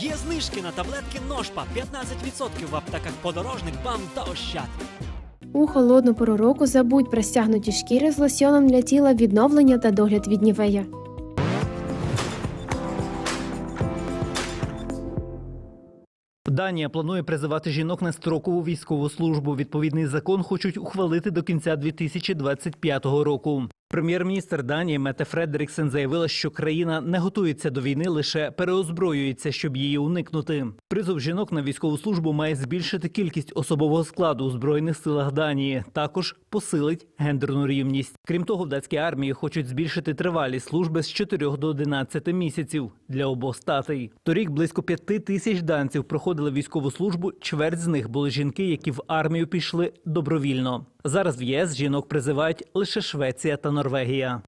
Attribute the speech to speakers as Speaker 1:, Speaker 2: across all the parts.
Speaker 1: Є знижки на таблетки Ножпа 15% в аптеках подорожник, бам та ощад.
Speaker 2: У холодну пору року забудь про стягнуті шкіри з лосьоном для тіла відновлення та догляд від нівея.
Speaker 3: Данія планує призивати жінок на строкову військову службу. Відповідний закон хочуть ухвалити до кінця 2025 року. Прем'єр-міністр Данії Мете Фредеріксен заявила, що країна не готується до війни, лише переозброюється, щоб її уникнути. Призов жінок на військову службу має збільшити кількість особового складу у збройних силах Данії. Також посилить гендерну рівність. Крім того, в датській армії хочуть збільшити тривалість служби з 4 до 11 місяців для обох статей. Торік близько 5 тисяч данців проходили військову службу. Чверть з них були жінки, які в армію пішли добровільно. Зараз в ЄС жінок призивають лише Швеція та Норвегія.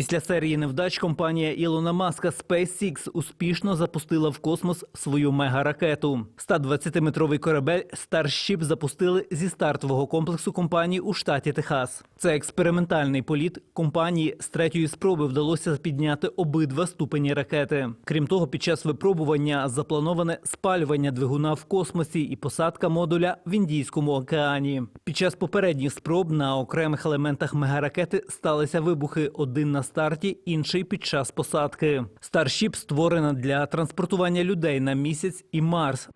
Speaker 3: Після серії невдач компанія Ілона Маска SpaceX успішно запустила в космос свою мегаракету. 120-метровий корабель Starship запустили зі стартового комплексу компанії у штаті Техас. Це експериментальний політ компанії з третьої спроби вдалося підняти обидва ступені ракети. Крім того, під час випробування заплановане спалювання двигуна в космосі і посадка модуля в Індійському океані. Під час попередніх спроб на окремих елементах мегаракети сталися вибухи один на старті, інший під час посадки. Старшіп створена для транспортування людей на місяць і Марс.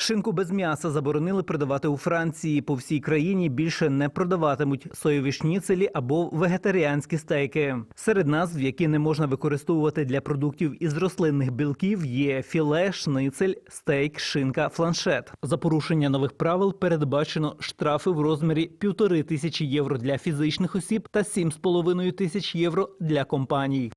Speaker 3: Шинку без м'яса заборонили продавати у Франції. По всій країні більше не продаватимуть соєві шніцелі або вегетаріанські стейки. Серед назв, які не можна використовувати для продуктів із рослинних білків, є філе, шницель, стейк, шинка, фланшет. За порушення нових правил передбачено штрафи в розмірі півтори тисячі євро для фізичних осіб та сім з половиною тисяч євро для компаній.